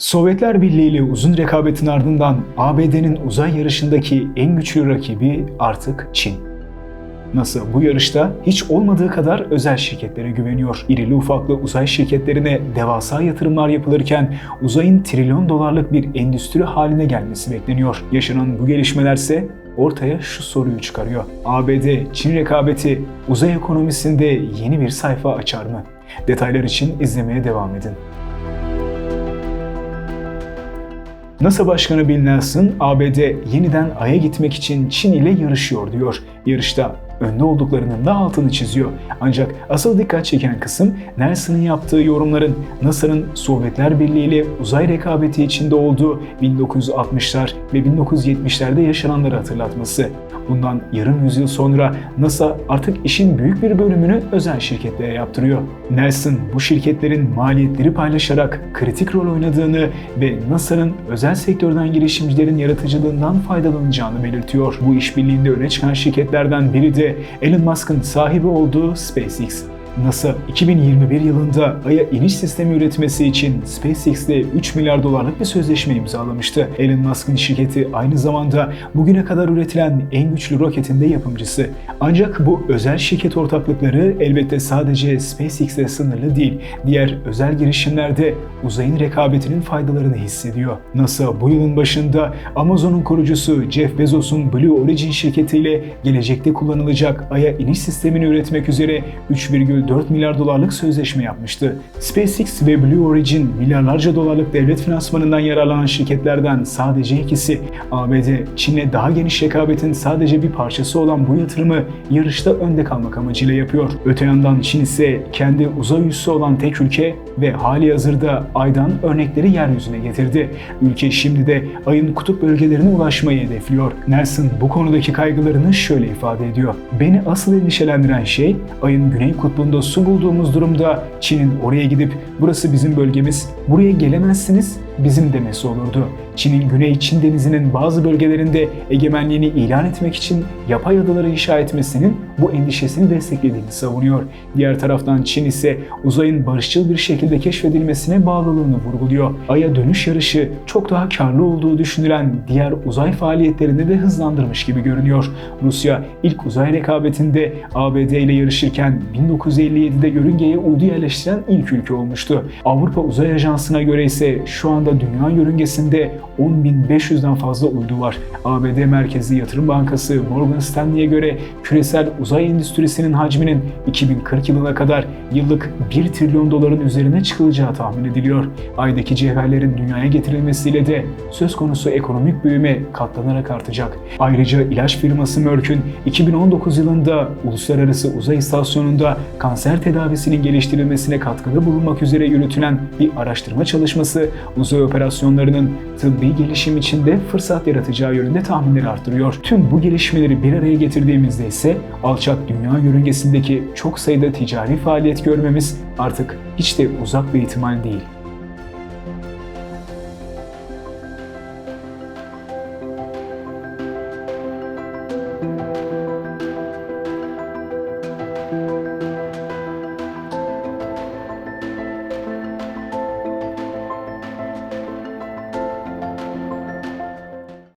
Sovyetler Birliği ile uzun rekabetin ardından ABD'nin uzay yarışındaki en güçlü rakibi artık Çin. NASA bu yarışta hiç olmadığı kadar özel şirketlere güveniyor. İrili ufaklı uzay şirketlerine devasa yatırımlar yapılırken uzayın trilyon dolarlık bir endüstri haline gelmesi bekleniyor. Yaşanan bu gelişmelerse ortaya şu soruyu çıkarıyor. ABD-Çin rekabeti uzay ekonomisinde yeni bir sayfa açar mı? Detaylar için izlemeye devam edin. NASA Başkanı Bill Nelson, ABD yeniden Ay'a gitmek için Çin ile yarışıyor diyor. Yarışta önde olduklarının da altını çiziyor. Ancak asıl dikkat çeken kısım Nelson'ın yaptığı yorumların NASA'nın Sovyetler Birliği ile uzay rekabeti içinde olduğu 1960'lar ve 1970'lerde yaşananları hatırlatması. Bundan yarım yüzyıl sonra NASA artık işin büyük bir bölümünü özel şirketlere yaptırıyor. Nelson bu şirketlerin maliyetleri paylaşarak kritik rol oynadığını ve NASA'nın özel sektörden girişimcilerin yaratıcılığından faydalanacağını belirtiyor. Bu işbirliğinde öne çıkan şirketlerden biri de Elon Musk'ın sahibi olduğu SpaceX. NASA 2021 yılında Ay'a iniş sistemi üretmesi için SpaceX ile 3 milyar dolarlık bir sözleşme imzalamıştı. Elon Musk'ın şirketi aynı zamanda bugüne kadar üretilen en güçlü roketin de yapımcısı. Ancak bu özel şirket ortaklıkları elbette sadece SpaceX'e sınırlı değil. Diğer özel girişimlerde uzayın rekabetinin faydalarını hissediyor. NASA bu yılın başında Amazon'un kurucusu Jeff Bezos'un Blue Origin şirketiyle gelecekte kullanılacak Ay'a iniş sistemini üretmek üzere 3,4 milyar dolarlık sözleşme yapmıştı. SpaceX ve Blue Origin milyarlarca dolarlık devlet finansmanından yararlanan şirketlerden sadece ikisi. ABD, Çin'le daha geniş rekabetin sadece bir parçası olan bu yatırımı yarışta önde kalmak amacıyla yapıyor. Öte yandan Çin ise kendi uzay üssü olan tek ülke ve hali hazırda Ay'dan örnekleri yeryüzüne getirdi. Ülke şimdi de Ay'ın kutup bölgelerine ulaşmayı hedefliyor. Nelson bu konudaki kaygılarını şöyle ifade ediyor. Beni asıl endişelendiren şey Ay'ın güney kutbunda su bulduğumuz durumda Çin'in oraya gidip burası bizim bölgemiz, buraya gelemezsiniz bizim demesi olurdu. Çin'in Güney Çin Denizi'nin bazı bölgelerinde egemenliğini ilan etmek için yapay adaları inşa etmesinin bu endişesini desteklediğini savunuyor. Diğer taraftan Çin ise uzayın barışçıl bir şekilde keşfedilmesine bağlılığını vurguluyor. Ay'a dönüş yarışı çok daha karlı olduğu düşünülen diğer uzay faaliyetlerini de hızlandırmış gibi görünüyor. Rusya ilk uzay rekabetinde ABD ile yarışırken 1957'de yörüngeye uydu yerleştiren ilk ülke olmuştu. Avrupa Uzay Ajansı'na göre ise şu anda dünya yörüngesinde 10.500'den fazla uydu var. ABD merkezli yatırım bankası Morgan Stanley'e göre küresel uzay endüstrisinin hacminin 2040 yılına kadar yıllık 1 trilyon doların üzerine çıkılacağı tahmin ediliyor. Ay'daki cevherlerin dünyaya getirilmesiyle de söz konusu ekonomik büyüme katlanarak artacak. Ayrıca ilaç firması Merck'ün 2019 yılında Uluslararası Uzay İstasyonu'nda kanser tedavisinin geliştirilmesine katkıda bulunmak üzere yürütülen bir araştırma çalışması uzay operasyonlarının tıbbi gelişim için de fırsat yaratacağı yönünde tahminleri arttırıyor. Tüm bu gelişmeleri bir araya getirdiğimizde ise alçak dünya yörüngesindeki çok sayıda ticari faaliyet görmemiz artık hiç de uzak bir ihtimal değil.